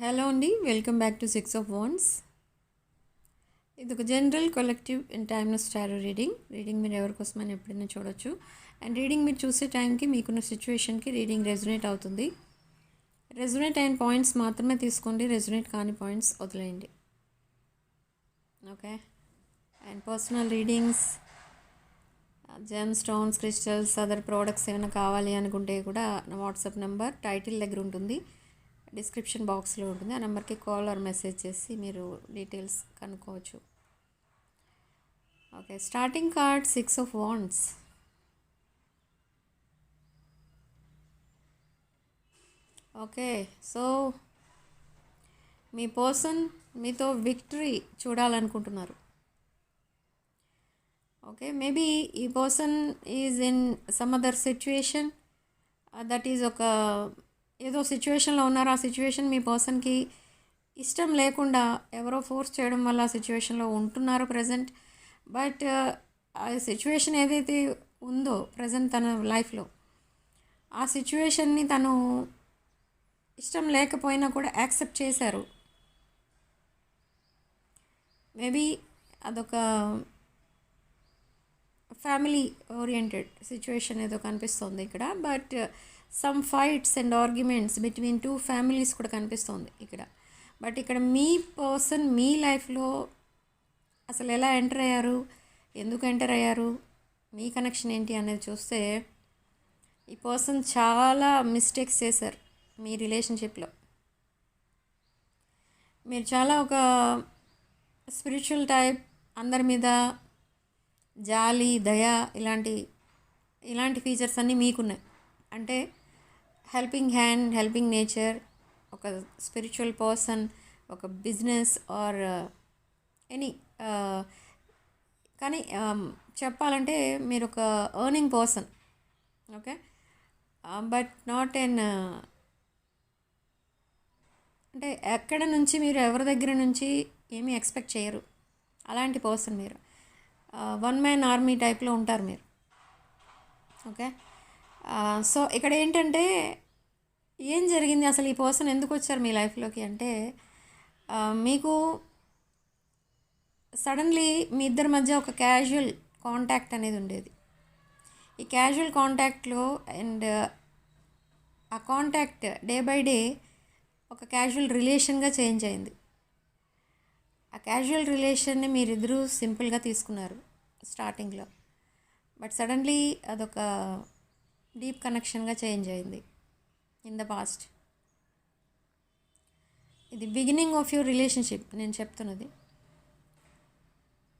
Hello అండి welcome back to six of ones ఇది ఒక జనరల్ కలెక్టివ్ అండ్ టైమ్లెస్ స్టారో రీడింగ్ రీడింగ్ మీరు ఎవరికోసమని ఎప్పుడైనా చూడొచ్చు. అండ్ రీడింగ్ మీరు చూసే టైంకి మీకున్న సిచ్యువేషన్కి రీడింగ్ రెజొనేట్ అవుతుంది. రెజొనేట్ అయిన పాయింట్స్ మాత్రమే తీసుకోండి రెజొనేట్ కాని పాయింట్స్ వదిలేయండి. Okay and personal readings gem stones crystals other products ఏమైనా కావాలి అనుకుంటే కూడా నా వాట్సాప్ నెంబర్ టైటిల్ దగ్గర ఉంటుంది. డిస్క్రిప్షన్ బాక్స్లో ఉంటుంది. ఆ నెంబర్కి కాల్ ఆర్ మెసేజ్ చేసి మీరు డీటెయిల్స్ కనుక్కోవచ్చు. Okay starting card six of wands okay so me person మీతో విక్టరీ చూడాలనుకుంటున్నారు. ఓకే మేబీ ఈ person is in some other situation that is ఒక ఏదో సిచ్యువేషన్లో ఉన్నారు. ఆ సిచ్యువేషన్ మీ పర్సన్కి ఇష్టం లేకుండా ఎవరో ఫోర్స్ చేయడం వల్ల ఆ సిచ్యువేషన్లో ఉంటున్నారు ప్రజెంట్. బట్ ఆ సిచ్యువేషన్ ఏదైతే ఉందో ప్రజెంట్ తన లైఫ్లో ఆ సిచ్యువేషన్ని తను ఇష్టం లేకపోయినా కూడా యాక్సెప్ట్ చేశారు. మేబీ అదొక ఫ్యామిలీ ఓరియంటెడ్ సిచ్యువేషన్ ఏదో కనిపిస్తుంది ఇక్కడ. But some fights and arguments between two families కూడా కనిపిస్తుంది ఇక్కడ. బట్ ఇక్కడ మీ పర్సన్ మీ లైఫ్లో అసలు ఎలా ఎంటర్ అయ్యారు? ఎందుకు ఎంటర్ అయ్యారు? మీ కనెక్షన్ ఏంటి అనేది చూస్తే ఈ పర్సన్ చాలా మిస్టేక్స్ చేశారు మీ రిలేషన్షిప్లో మీరు చాలా ఒక స్పిరిచువల్ టైప్ అందరి మీద జాలి దయ ఇలాంటి ఇలాంటి ఫీచర్స్ అన్నీ మీకున్నాయి. అంటే హెల్పింగ్ హ్యాండ్ హెల్పింగ్ నేచర్ ఒక స్పిరిచువల్ పర్సన్ ఒక business or uh, any uh, కానీ um, చెప్పాలంటే మీరు ఒక earning person okay? Uh, but not an అంటే ఎక్కడ నుంచి మీరు ఎవరి దగ్గర నుంచి ఏమీ ఎక్స్పెక్ట్ చేయరు. అలాంటి పర్సన్ మీరు. వన్ మ్యాన్ ఆర్మీ టైప్లో ఉంటారు మీరు. ఓకే? సో ఇక్కడ ఏంటంటే ఏం జరిగింది? అసలు ఈ పర్సన్ ఎందుకు వచ్చారు మీ లైఫ్లోకి అంటే మీకు సడన్లీ మీ ఇద్దరి మధ్య ఒక క్యాజువల్ కాంటాక్ట్ అనేది ఉండేది. ఈ క్యాజువల్ కాంటాక్ట్లో అండ్ ఆ కాంటాక్ట్ డే బై డే ఒక క్యాజువల్ రిలేషన్గా చేంజ్ అయింది. ఆ క్యాజువల్ రిలేషన్ని మీరిద్దరూ సింపుల్గా తీసుకున్నారు స్టార్టింగ్లో. బట్ సడన్లీ అదొక డీప్ కనెక్షన్గా చేంజ్ అయింది. ఇన్ ద పాస్ట్ ఇది బిగినింగ్ ఆఫ్ యువర్ రిలేషన్షిప్ నేను చెప్తున్నది.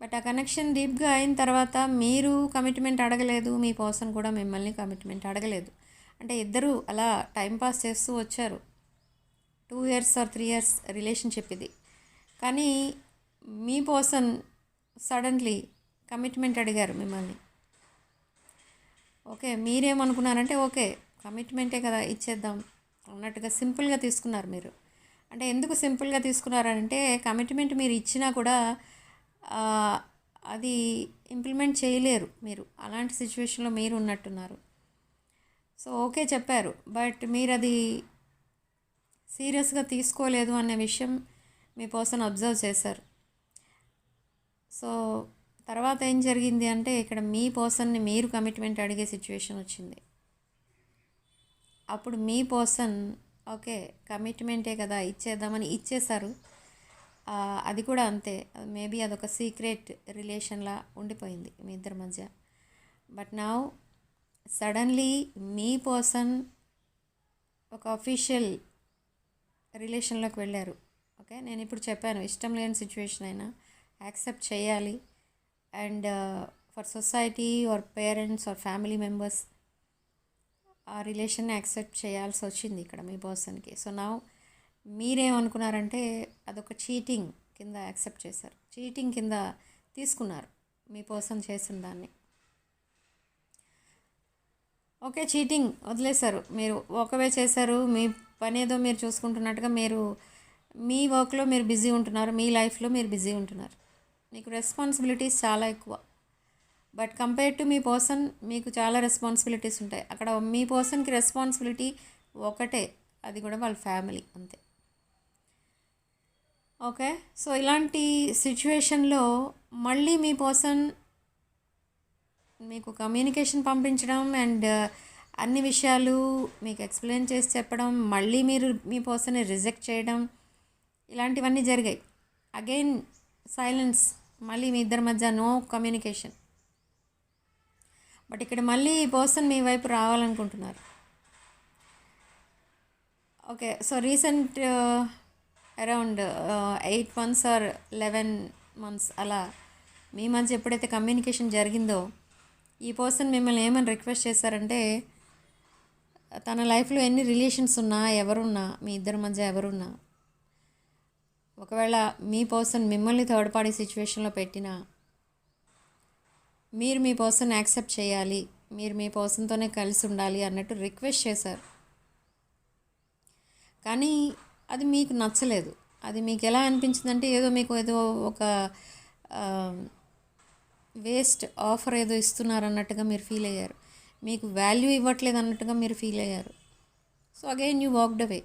బట్ ఆ కనెక్షన్ డీప్గా అయిన తర్వాత మీరు కమిట్మెంట్ అడగలేదు మీ పర్సన్ కూడా మిమ్మల్ని కమిట్మెంట్ అడగలేదు. అంటే ఇద్దరూ అలా టైంపాస్ చేస్తూ వచ్చారు. Two years or three years relationship ఇది. కానీ మీ పర్సన్ సడన్లీ కమిట్మెంట్ అడిగారు మిమ్మల్ని. ఓకే మీరేమనుకున్నారంటే ఓకే కమిట్మెంటే కదా ఇచ్చేద్దాం అన్నట్టుగా సింపుల్గా తీసుకున్నారు మీరు. అంటే ఎందుకు సింపుల్గా తీసుకున్నారంటే కమిట్మెంట్ మీరు ఇచ్చినా కూడా అది ఇంప్లిమెంట్ చేయలేరు మీరు. అలాంటి సిచ్యువేషన్లో మీరు ఉన్నట్టున్నారు. సో ఓకే చెప్పారు. బట్ మీరు అది సీరియస్గా తీసుకోలేదు అనే విషయం మీ పర్సన్ అబ్జర్వ్ చేశారు. సో తర్వాత ఏం జరిగింది అంటే ఇక్కడ మీ పర్సన్ని మీరు కమిట్మెంట్ అడిగే సిచ్యువేషన్ వచ్చింది. అప్పుడు మీ పర్సన్ ఓకే కమిట్మెంటే కదా ఇచ్చేద్దామని ఇచ్చేశారు. అది కూడా అంతే. మేబీ అదొక సీక్రెట్ రిలేషన్లా ఉండిపోయింది మీ ఇద్దరి మధ్య. బట్ నా సడన్లీ మీ పర్సన్ ఒక అఫీషియల్ రిలేషన్లోకి వెళ్ళారు. ఓకే నేను ఇప్పుడు చెప్పాను ఇష్టం లేని సిచ్యువేషన్ అయినా యాక్సెప్ట్ చేయాలి. And for society or parents or family members ఆ రిలేషన్ యాక్సెప్ట్ చేయాల్సి వచ్చింది ఇక్కడ మీ పర్సన్కి. సో నా మీరేమనుకున్నారంటే అదొక చీటింగ్ కింద యాక్సెప్ట్ చేశారు. చీటింగ్ కింద తీసుకున్నారు మీ పర్సన్ చేసిన దాన్ని. ఓకే చీటింగ్ వదిలేశారు. మీరు ఒకవే చేశారు మీ పని ఏదో మీరు చూసుకుంటున్నట్టుగా మీరు మీ వర్క్లో మీరు బిజీ ఉంటున్నారు మీ లైఫ్లో మీరు బిజీ ఉంటున్నారు. మీకు రెస్పాన్సిబిలిటీస్ చాలా ఎక్కువ. బట్ కంపేర్ టు మీ పర్సన్ మీకు చాలా రెస్పాన్సిబిలిటీస్ ఉంటాయి. అక్కడ మీ పర్సన్కి రెస్పాన్సిబిలిటీ ఒకటే. అది కూడా వాళ్ళ ఫ్యామిలీ అంతే. ఓకే సో ఇలాంటి సిచ్యువేషన్లో మళ్ళీ మీ పర్సన్ మీకు కమ్యూనికేషన్ పంపించడం అండ్ uh, అన్ని విషయాలు మీకు ఎక్స్ప్లెయిన్ చేసి చెప్పడం మళ్ళీ మీరు మీ పర్సన్ని రిజెక్ట్ చేయడం ఇలాంటివన్నీ జరిగాయి. అగైన్ సైలెన్స్ మళ్ళీ మీ ఇద్దరి మధ్య నో కమ్యూనికేషన్ బట్ ఇక్కడ మళ్ళీ ఈ పర్సన్ మీ వైపు రావాలనుకుంటున్నారు. Okay so recent around eight months or eleven months అలా మీ మధ్య ఎప్పుడైతే కమ్యూనికేషన్ జరిగిందో ఈ పర్సన్ మిమ్మల్ని ఏమని రిక్వెస్ట్ చేశారంటే తన లైఫ్లో ఎన్ని రిలేషన్స్ ఉన్నా ఎవరున్నా మీ ఇద్దరి మధ్య ఎవరున్నా ఒకవేళ మీ పర్సన్ మిమ్మల్ని థర్డ్ పార్టీ సిచ్యువేషన్లో పెట్టినా మీరు మీ పర్సన్ యాక్సెప్ట్ చేయాలి మీరు మీ పర్సన్తోనే కలిసి ఉండాలి అన్నట్టు రిక్వెస్ట్ చేశారు. కానీ అది మీకు నచ్చలేదు. అది మీకు ఎలా అనిపించిందంటే ఏదో మీకు ఏదో ఒక వేస్ట్ ఆఫర్ ఏదో ఇస్తున్నారు అన్నట్టుగా మీరు ఫీల్ అయ్యారు. మీకు వాల్యూ ఇవ్వట్లేదు అన్నట్టుగా మీరు ఫీల్ అయ్యారు. So again you walked away.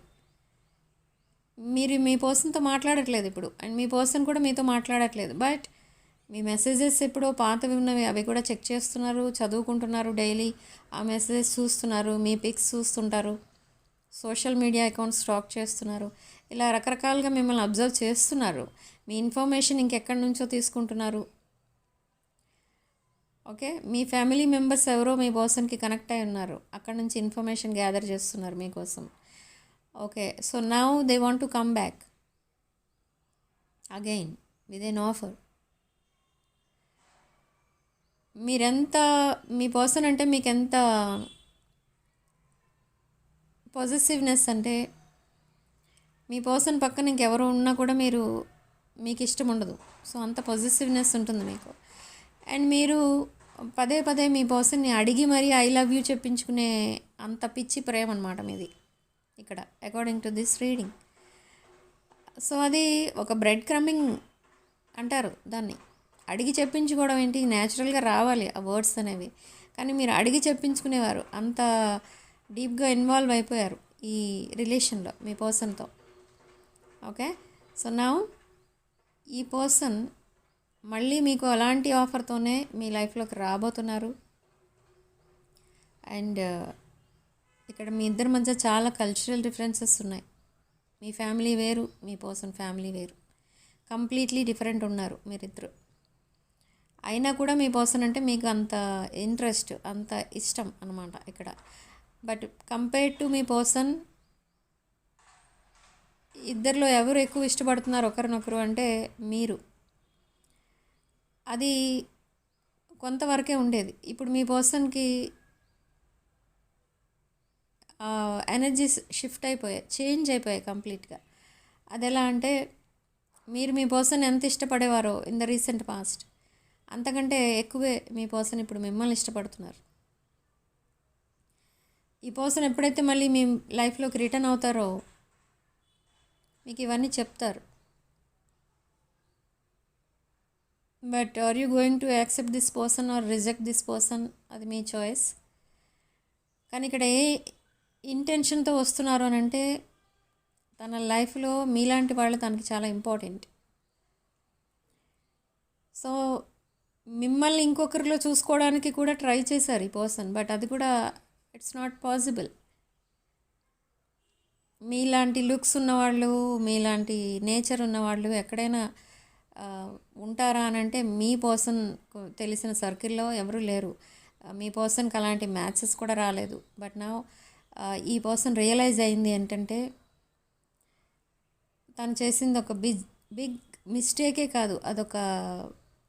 మీరు మీ పర్సన్తో మాట్లాడట్లేదు ఇప్పుడు. అండ్ మీ పర్సన్ కూడా మీతో మాట్లాడట్లేదు. బట్ మీ మెసేజెస్ ఎప్పుడో పాతవి ఉన్నవి అవి కూడా చెక్ చేస్తున్నారు చదువుకుంటున్నారు డైలీ. ఆ మెసేజెస్ చూస్తున్నారు మీ పిక్స్ చూస్తుంటారు. సోషల్ మీడియా అకౌంట్స్ స్టాక్ చేస్తున్నారు. ఇలా రకరకాలుగా మిమ్మల్ని అబ్జర్వ్ చేస్తున్నారు. మీ ఇన్ఫర్మేషన్ ఇంకెక్కడి నుంచో తీసుకుంటున్నారు. ఓకే? మీ ఫ్యామిలీ మెంబర్స్ ఎవరో మీ పర్సన్కి కనెక్ట్ అయి ఉన్నారు. అక్కడ నుంచి ఇన్ఫర్మేషన్ గ్యాదర్ చేస్తున్నారు మీకోసం. Okay so now they want to come back again with an offer మీరెంత మీ పర్సన్ అంటే మీకు ఎంత పాజిటివ్నెస్ అంటే మీ పర్సన్ పక్కన ఇంకెవరు ఉన్నా కూడా మీరు మీకు ఇష్టం ఉండదు. సో అంత పాజిటివ్నెస్ ఉంటుంది మీకు. అండ్ మీరు పదే పదే మీ పర్సన్ని అడిగి మరీ ఐ లవ్ యూ చెప్పించుకునే అంత పిచ్చి ప్రేమ అనమాట మీది. ఇక్కడ according to this reading so అది ఒక బ్రెడ్ క్రమింగ్ అంటారు దాన్ని. అడిగి చెప్పించుకోవడం ఏంటి? న్యాచురల్గా రావాలి ఆ వర్డ్స్ అనేవి. కానీ మీరు అడిగి చెప్పించుకునేవారు. అంత డీప్గా ఇన్వాల్వ్ అయిపోయారు ఈ రిలేషన్లో మీ పర్సన్తో ఓకే సో నా ఈ పర్సన్ మళ్ళీ మీకు అలాంటి ఆఫర్తోనే మీ లైఫ్లోకి రాబోతున్నారు. అండ్ ఇక్కడ మీ ఇద్దరి మధ్య చాలా కల్చరల్ డిఫరెన్సెస్ ఉన్నాయి. మీ ఫ్యామిలీ వేరు మీ పర్సన్ ఫ్యామిలీ వేరు. కంప్లీట్లీ డిఫరెంట్ ఉన్నారు మీరిద్దరు. అయినా కూడా మీ పర్సన్ అంటే మీకు అంత ఇంట్రెస్ట్ అంత ఇష్టం అనమాట ఇక్కడ. బట్ కంపేర్డ్ టు మీ పర్సన్ ఇద్దరిలో ఎవరు ఎక్కువ ఇష్టపడుతున్నారు? ఒకరినొకరు అంటే మీరు. అది కొంతవరకే ఉండేది. ఇప్పుడు మీ పర్సన్కి ఎనర్జీస్ షిఫ్ట్ అయిపోయాయి చేంజ్ అయిపోయాయి కంప్లీట్గా అది ఎలా అంటే మీరు మీ పర్సన్ ఎంత ఇష్టపడేవారో ఇన్ ద రీసెంట్ పాస్ట్ అంతకంటే ఎక్కువే మీ పర్సన్ ఇప్పుడు మిమ్మల్ని ఇష్టపడుతున్నారు. ఈ పర్సన్ ఎప్పుడైతే మళ్ళీ మీ లైఫ్లోకి రిటర్న్ అవుతారో మీకు ఇవన్నీ చెప్తారు. But are you going to accept this person or reject this person అది మీ చాయిస్ కానీ ఇక్కడ ఏ ఇంటెన్షన్తో వస్తున్నారు అని అంటే తన లైఫ్లో మీలాంటి వాళ్ళు తనకి చాలా ఇంపార్టెంట్. సో మిమ్మల్ని ఇంకొకరిలో చూసుకోవడానికి కూడా ట్రై చేశారు ఈ పర్సన్ బట్ అది కూడా ఇట్స్ నాట్ పాసిబుల్. మీలాంటి లుక్స్ ఉన్నవాళ్ళు మీలాంటి నేచర్ ఉన్నవాళ్ళు ఎక్కడైనా ఉంటారా అని అంటే మీ పర్సన్ తెలిసిన సర్కిల్లో ఎవరూ లేరు. మీ పర్సన్కి అలాంటి మ్యాచెస్ కూడా రాలేదు. బట్ నా ఈ పర్సన్ రియలైజ్ అయింది ఏంటంటే తను చేసింది ఒక బిగ్ బిగ్ మిస్టేకే కాదు అదొక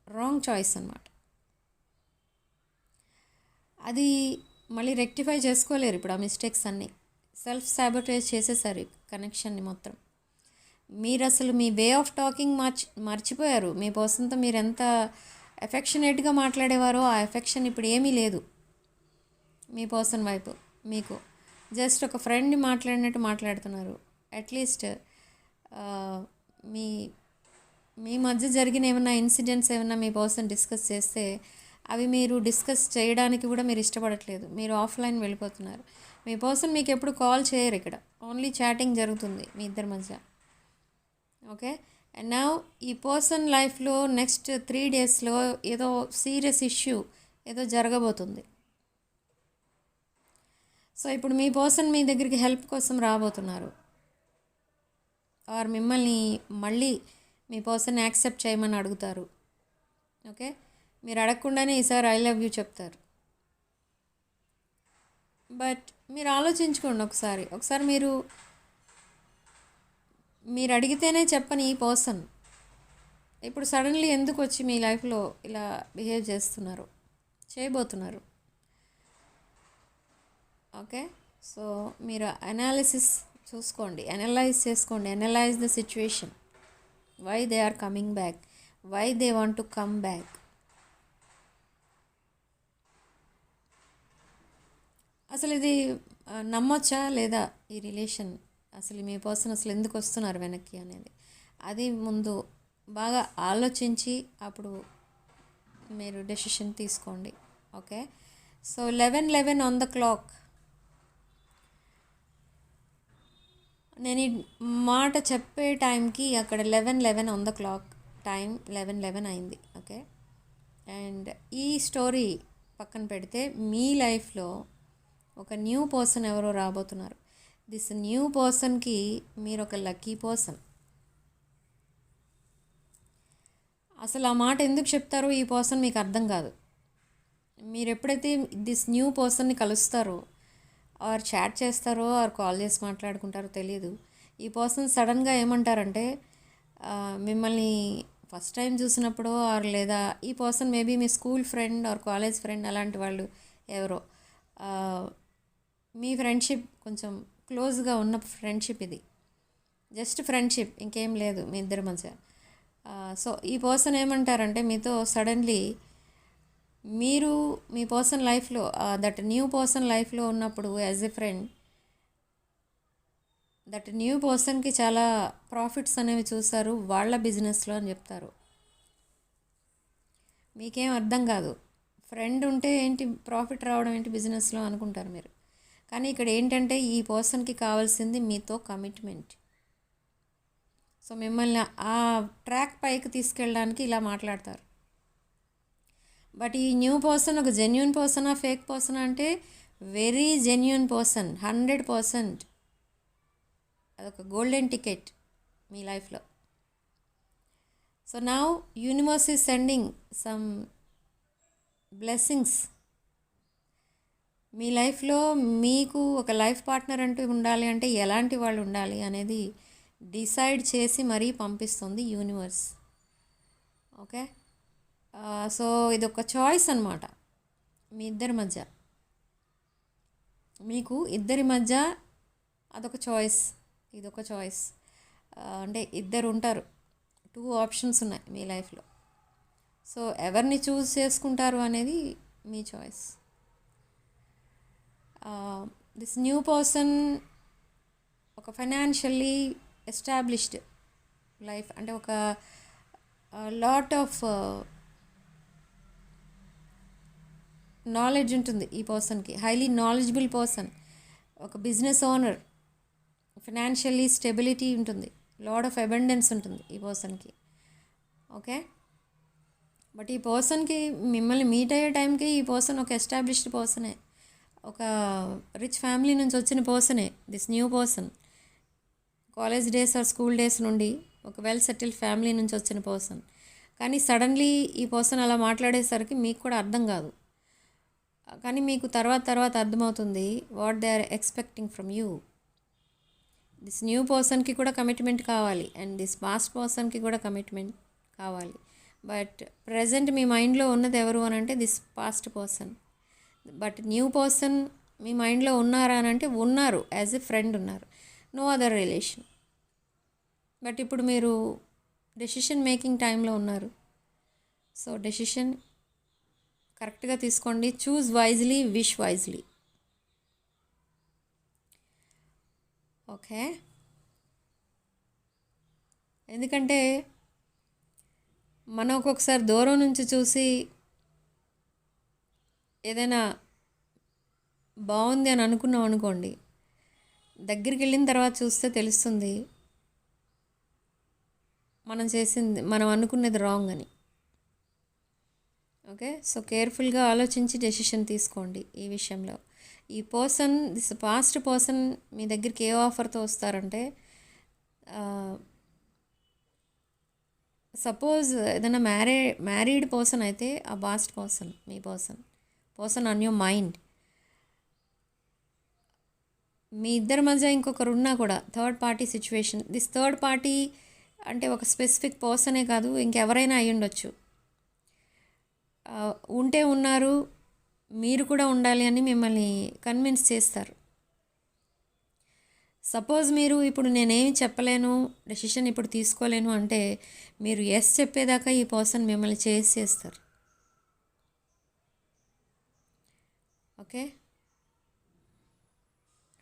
రాంగ్ చాయిస్ అనమాట అది మళ్ళీ రెక్టిఫై చేసుకోలేరు ఇప్పుడు ఆ మిస్టేక్స్ అన్నీ. సెల్ఫ్ సాబటైజ్ చేసేసారు కనెక్షన్ని మొత్తం. మీరు అసలు మీ వే ఆఫ్ టాకింగ్ మర్చి మర్చిపోయారు. మీ పర్సన్తో మీరు ఎంత ఎఫెక్షనేట్గా మాట్లాడేవారో ఆ ఎఫెక్షన్ ఇప్పుడు ఏమీ లేదు. మీ పర్సన్ వైపు మీకు. జస్ట్ ఒక ఫ్రెండ్ని మాట్లాడినట్టు మాట్లాడుతున్నారు. అట్లీస్ట్ మీ మీ మధ్య జరిగిన ఏమైనా ఇన్సిడెంట్స్ ఏమైనా మీ పర్సన్ డిస్కస్ చేస్తే అవి మీరు డిస్కస్ చేయడానికి కూడా మీరు ఇష్టపడట్లేదు. మీరు ఆఫ్లైన్ వెళ్ళిపోతున్నారు. మీ పర్సన్ మీకు ఎప్పుడు కాల్ చేయరు ఇక్కడ. ఓన్లీ చాటింగ్ జరుగుతుంది మీ ఇద్దరి మధ్య. ఓకే? అండ్ నా ఈ పర్సన్ లైఫ్లో నెక్స్ట్ త్రీ డేస్లో ఏదో సీరియస్ ఇష్యూ ఏదో జరగబోతుంది. సో ఇప్పుడు మీ పర్సన్ మీ దగ్గరికి హెల్ప్ కోసం రాబోతున్నారు. ఆర్ మిమ్మల్ని మళ్ళీ మీ పర్సన్ యాక్సెప్ట్ చేయమని అడుగుతారు. ఓకే? మీరు అడగకుండానే ఈసారి ఐ లవ్ యూ చెప్తారు. బట్ మీరు ఆలోచించుకోండి ఒకసారి. ఒకసారి మీరు మీరు అడిగితేనే చెప్పని ఈ పర్సన్. ఇప్పుడు సడన్లీ ఎందుకు వచ్చి మీ లైఫ్లో ఇలా బిహేవ్ చేస్తున్నారు? చేయబోతున్నారు. ఓకే? సో మీరు అనాలిసిస్ చూసుకోండి. అనలైజ్ చేసుకోండి. Analyse the situation why they are coming back why they want to come back అసలు ఇది నమ్మొచ్చా లేదా ఈ రిలేషన్ అసలు మీ పర్సన్ అసలు ఎందుకు వస్తున్నారు వెనక్కి అనేది. అది ముందు బాగా ఆలోచించి అప్పుడు మీరు డెసిషన్ తీసుకోండి. Okay? So eleven eleven on the clock నేను ఈ మాట చెప్పే టైంకి అక్కడ eleven eleven on the clock time eleven eleven అయింది ఓకే అండ్ ఈ స్టోరీ పక్కన పెడితే మీ లైఫ్లో ఒక న్యూ పర్సన్ ఎవరో రాబోతున్నారు. దిస్ న్యూ పర్సన్కి మీరు ఒక లక్కీ పర్సన్ అసలు ఆ మాట ఎందుకు చెప్తారో ఈ పర్సన్ మీకు అర్థం కాదు. మీరు ఎప్పుడైతే దిస్ న్యూ పర్సన్ని కలుస్తారో ఆర్ చాట్ చేస్తారో ఆర్ కాల్ చేసి మాట్లాడుకుంటారో తెలియదు ఈ పర్సన్ సడన్గా ఏమంటారంటే మిమ్మల్ని ఫస్ట్ టైం చూసినప్పుడు ఆర్ లేదా ఈ person maybe me school friend or college friend అలాంటి వాళ్ళు ఎవరో. మీ ఫ్రెండ్షిప్ కొంచెం క్లోజ్గా ఉన్న ఫ్రెండ్షిప్ ఇది. జస్ట్ ఫ్రెండ్షిప్ ఇంకేం లేదు మీ ఇద్దరి మధ్య. సో ఈ పర్సన్ ఏమంటారంటే మీతో సడన్లీ మీరు మీ పర్సన్ లైఫ్లో దట్ న్యూ పర్సన్ లైఫ్లో ఉన్నప్పుడు as a friend that new పర్సన్కి చాలా ప్రాఫిట్స్ అనేవి చూస్తారు వాళ్ళ బిజినెస్లో అని చెప్తారు. మీకేం అర్థం కాదు. ఫ్రెండ్ ఉంటే ఏంటి ప్రాఫిట్ రావడం ఏంటి బిజినెస్లో అనుకుంటారు మీరు. కానీ ఇక్కడ ఏంటంటే ఈ పర్సన్కి కావాల్సింది మీతో కమిట్మెంట్. సో మిమ్మల్ని ఆ ట్రాక్ పైకి తీసుకెళ్ళడానికి ఇలా మాట్లాడతారు. బట్ ఈ న్యూ పర్సన్ ఒక జెన్యున్ పర్సనా ఫేక్ పర్సన్ అంటే very genuine person hundred percent. అదొక గోల్డెన్ టికెట్ మీ లైఫ్లో సో నా universe is sending some blessings మీ లైఫ్లో మీకు ఒక లైఫ్ పార్ట్నర్ అంటూ ఉండాలి అంటే ఎలాంటి వాళ్ళు ఉండాలి అనేది డిసైడ్ చేసి మరీ పంపిస్తుంది యూనివర్స్ ఓకే సో ఇది ఒక చాయిస్ అనమాట మీ ఇద్దరి మధ్య. మీకు ఇద్దరి మధ్య అదొక చాయిస్ ఇదొక చాయిస్ అంటే ఇద్దరు ఉంటారు. టూ ఆప్షన్స్ ఉన్నాయి మీ లైఫ్లో సో ఎవరిని చూస్ చేసుకుంటారు అనేది మీ చాయిస్ దిస్ న్యూ పర్సన్ ఒక ఫైనాన్షియల్లీ ఎస్టాబ్లిష్డ్ లైఫ్ అంటే ఒక లాట్ ఆఫ్ నాలెడ్జ్ ఉంటుంది ఈ పర్సన్కి. హైలీ నాలెడ్జబుల్ పర్సన్ ఒక బిజినెస్ ఓనర్ ఫినాన్షియల్లీ స్టెబిలిటీ ఉంటుంది. లాడ్ ఆఫ్ అబెండెన్స్ ఉంటుంది ఈ పర్సన్కి. ఓకే బట్ ఈ పర్సన్కి మిమ్మల్ని మీట్ అయ్యే టైంకి ఈ పర్సన్ ఒక ఎస్టాబ్లిష్డ్ పర్సనే ఒక రిచ్ ఫ్యామిలీ నుంచి వచ్చిన పర్సనే this new person college days or school days నుండి ఒక వెల్ సెటిల్డ్ ఫ్యామిలీ నుంచి వచ్చిన పర్సన్ కానీ సడన్లీ ఈ పర్సన్ అలా మాట్లాడేసరికి మీకు కూడా అర్థం కాదు. కానీ మీకు తర్వాత తర్వాత అర్థమవుతుంది what they are expecting from you this new పర్సన్కి కూడా కమిట్మెంట్ కావాలి అండ్ దిస్ పాస్ట్ పర్సన్కి కూడా కమిట్మెంట్ కావాలి. బట్ ప్రజెంట్ మీ మైండ్లో ఉన్నది ఎవరు అని అంటే this past person but new person మీ మైండ్లో ఉన్నారా అని అంటే ఉన్నారు యాజ్ ఎ ఫ్రెండ్ ఉన్నారు. నో అదర్ రిలేషన్ బట్ ఇప్పుడు మీరు డెసిషన్ మేకింగ్ టైంలో ఉన్నారు. సో డెసిషన్ కరెక్ట్గా తీసుకోండి. Choose wisely wish wisely okay. ఎందుకంటే మనం ఒక్కొక్కసారి దూరం నుంచి చూసి ఏదైనా బాగుంది అని అనుకున్నాం అనుకోండి దగ్గరికి వెళ్ళిన తర్వాత చూస్తే తెలుస్తుంది మనం చేసింది మనం అనుకున్నది రాంగ్ అని. ఓకే? సో కేర్ఫుల్గా ఆలోచించి డెసిషన్ తీసుకోండి ఈ విషయంలో. ఈ పర్సన్ దిస్ పాస్ట్ పర్సన్ మీ దగ్గరికి ఏ ఆఫర్తో వస్తారంటే సపోజ్ ఏదైనా మ్యారే మ్యారీడ్ పర్సన్ అయితే ఆ past person me person person on your mind. మీ ఇద్దరి మధ్య ఇంకొకరు ఉన్నా కూడా third party situation this third party అంటే ఒక స్పెసిఫిక్ పర్సనే కాదు ఇంకెవరైనా అయి ఉండొచ్చు ఉంటే ఉన్నారు మీరు కూడా ఉండాలి అని మిమ్మల్ని కన్విన్స్ చేస్తారు. సపోజ్ మీరు ఇప్పుడు నేనేమి చెప్పలేను డెసిషన్ ఇప్పుడు తీసుకోలేను అంటే మీరు ఎస్ చెప్పేదాకా ఈ పర్సన్ మిమ్మల్ని చేసి చేస్తారు. Okay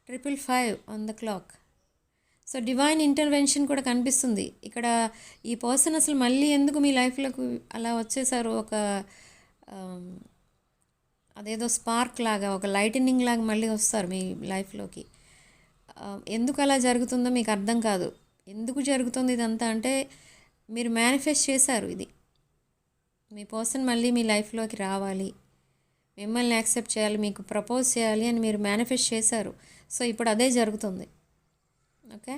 triple five on the clock so divine intervention కూడా కనిపిస్తుంది. ఇక్కడ ఈ పర్సన్ అసలు మళ్ళీ ఎందుకు మీ లైఫ్లోకి అలా వచ్చేసారు? ఒక అదేదో స్పార్క్ లాగా ఒక లైటనింగ్ లాగా మళ్ళీ వస్తారు మీ లైఫ్లోకి. ఎందుకు అలా జరుగుతుందో మీకు అర్థం కాదు. ఎందుకు జరుగుతుంది ఇదంతా అంటే మీరు మేనిఫెస్ట్ చేశారు ఇది. మీ పర్సన్ మళ్ళీ మీ లైఫ్లోకి రావాలి. మిమ్మల్ని యాక్సెప్ట్ చేయాలి మీకు ప్రపోజ్ చేయాలి అని మీరు మేనిఫెస్ట్ చేశారు. సో ఇప్పుడు అదే జరుగుతుంది. ఓకే?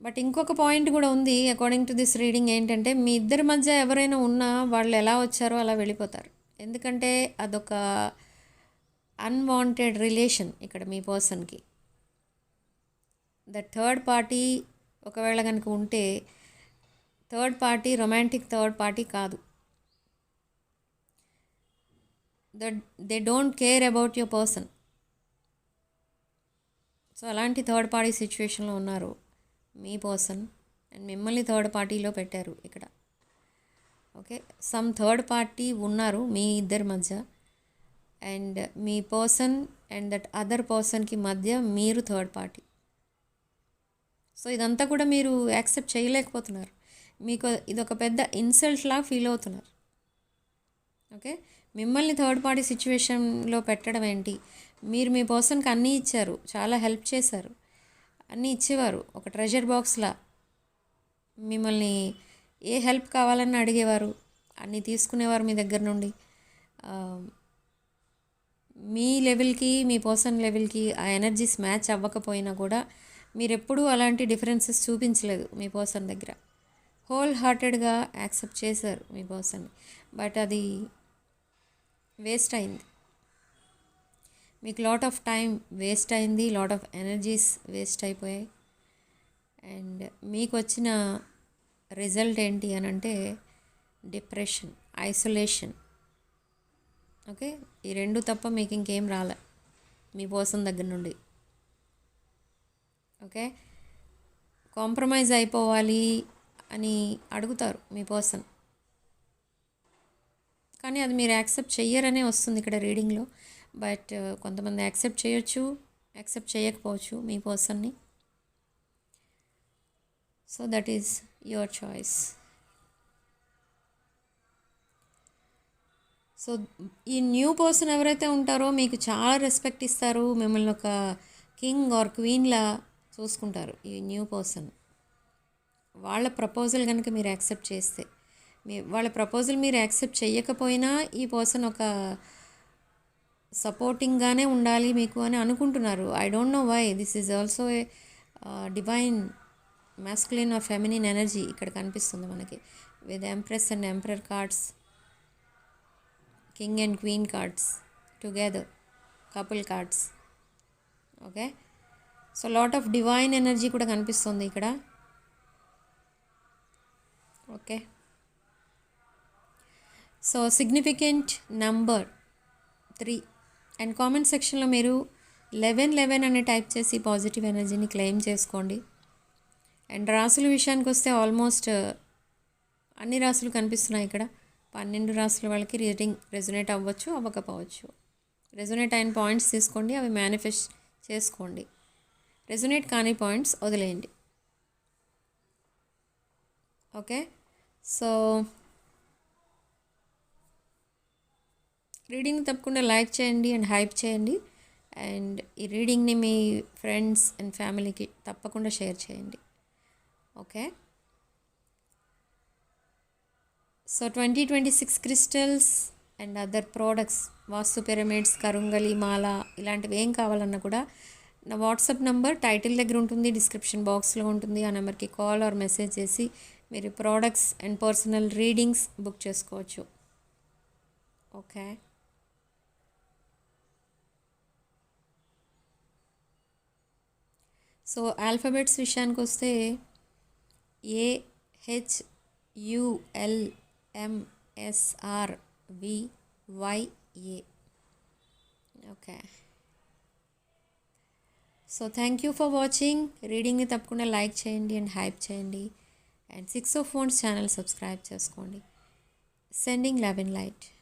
బట్ ఇంకొక పాయింట్ కూడా ఉంది అకార్డింగ్ టు దిస్ రీడింగ్ ఏంటంటే మీ ఇద్దరి మధ్య ఎవరైనా ఉన్నా వాళ్ళు ఎలా వచ్చారో అలా వెళ్ళిపోతారు. ఎందుకంటే అదొక అన్వాంటెడ్ రిలేషన్ ఇక్కడ మీ పర్సన్కి ద థర్డ్ పార్టీ ఒకవేళ కనుక ఉంటే third party romantic third party కాదు. The they don't care about your person so అలాంటి థర్డ్ పార్టీ సిచ్యువేషన్లో ఉన్నారు. మీ పర్సన్ అండ్ మిమ్మల్ని థర్డ్ పార్టీలో పెట్టారు ఇక్కడ. ఓకే సమ్ థర్డ్ పార్టీ ఉన్నారు మీ ఇద్దరి మధ్య అండ్ మీ పర్సన్ అండ్ దట్ అదర్ పర్సన్కి మధ్య మీరు థర్డ్ పార్టీ సో ఇదంతా కూడా మీరు యాక్సెప్ట్ చేయలేకపోతున్నారు. మీకు ఇది ఒక పెద్ద ఇన్సల్ట్లా ఫీల్ అవుతున్నారు. ఓకే మిమ్మల్ని థర్డ్ పార్టీ సిచ్యువేషన్లో పెట్టడం ఏంటి? మీరు మీ పర్సన్కి అన్నీ ఇచ్చారు చాలా హెల్ప్ చేశారు. అన్నీ ఇచ్చేవారు. ఒక ట్రెజర్ బాక్స్లా మిమ్మల్ని ఏ హెల్ప్ కావాలని అడిగేవారు. అన్నీ తీసుకునేవారు మీ దగ్గర నుండి. మీ లెవెల్కి మీ పర్సన్ లెవెల్కి ఆ ఎనర్జీస్ మ్యాచ్ అవ్వకపోయినా కూడా మీరు ఎప్పుడూ అలాంటి డిఫరెన్సెస్ చూపించలేదు మీ పర్సన్ దగ్గర. హోల్ హార్టెడ్గా యాక్సెప్ట్ చేశారు మీ పర్సన్ బట్ అది వేస్ట్ అయింది. మీకు లాట్ ఆఫ్ టైం వేస్ట్ అయింది లాట్ ఆఫ్ ఎనర్జీస్ వేస్ట్ అయిపోయాయి. అండ్ మీకు వచ్చిన రిజల్ట్ ఏంటి అని అంటే డిప్రెషన్ ఐసోలేషన్ ఓకే ఈ రెండు తప్ప మీకు ఇంకేం రాలే మీ కోసం దగ్గర నుండి. ఓకే కాంప్రమైజ్ అయిపోవాలి అని అడుగుతారు మీ పర్సన్ కానీ అది మీరు యాక్సెప్ట్ చెయ్యరనే వస్తుంది ఇక్కడ రీడింగ్లో బట్ uh, కొంతమంది యాక్సెప్ట్ చేయొచ్చు యాక్సెప్ట్ చేయకపోవచ్చు మీ పర్సన్ని. So that is your choice. So ఈ న్యూ పర్సన్ ఎవరైతే ఉంటారో మీకు చాలా రెస్పెక్ట్ ఇస్తారు. మిమ్మల్ని ఒక కింగ్ ఆర్ క్వీన్లా చూసుకుంటారు ఈ న్యూ పర్సన్. వాళ్ళ ప్రపోజల్ కనుక మీరు యాక్సెప్ట్ చేస్తే మీ వాళ్ళ ప్రపోజల్ మీరు యాక్సెప్ట్ చేయకపోయినా ఈ పర్సన్ ఒక సపోర్టింగ్గానే ఉండాలి మీకు అని అనుకుంటున్నారు. I don't know why. This is also a divine masculine or feminine energy ఇక్కడ కనిపిస్తుంది మనకి. With empress and emperor cards king and queen cards together couple cards. Okay? So lot of divine energy కూడా కనిపిస్తుంది ఇక్కడ. Okay? So significant number three. And comment సెక్షన్లో మీరు eleven eleven అని type చేసి పాజిటివ్ ఎనర్జీని క్లెయిమ్ చేసుకోండి. అండ్ రాసుల విషయానికి వస్తే ఆల్మోస్ట్ uh, అన్ని రాసులు కనిపిస్తున్నాయి ఇక్కడ. పన్నెండు రాసుల వాళ్ళకి రీడింగ్ రెజొనేట్ అవ్వచ్చు అవ్వకపోవచ్చు. రెజొనేట్ అయిన పాయింట్స్ తీసుకోండి అవి మేనిఫెస్ట్ చేసుకోండి. రెజొనేట్ కాని పాయింట్స్ వదిలేయండి. ఓకే? సో రీడింగ్ తప్పకుండా లైక్ చేయండి అండ్ హైప్ చేయండి. అండ్ ఈ రీడింగ్ని మీ ఫ్రెండ్స్ అండ్ ఫ్యామిలీకి తప్పకుండా షేర్ చేయండి. Okay? So twenty twenty six crystals and other products vastu pyramids కరుంగలి మాల ఇలాంటివి ఏం కావాలన్నా కూడా నా వాట్సాప్ నంబర్ టైటిల్ దగ్గర ఉంటుంది డిస్క్రిప్షన్ బాక్స్లో ఉంటుంది. ఆ నెంబర్కి కాల్ ఆర్ మెసేజ్ చేసి మీరు products and personal readings book చేసుకోవచ్చు. ఓకే? సో ఆల్ఫాబెట్స్ విషయానికి వస్తే A H U L M S R V Y A okay. So thank you for watching. రీడింగ్ని తప్పకుండా లైక్ చేయండి అండ్ హైప్ చేయండి. And six of phones channel subscribe చేసుకోండి. Sending eleven light.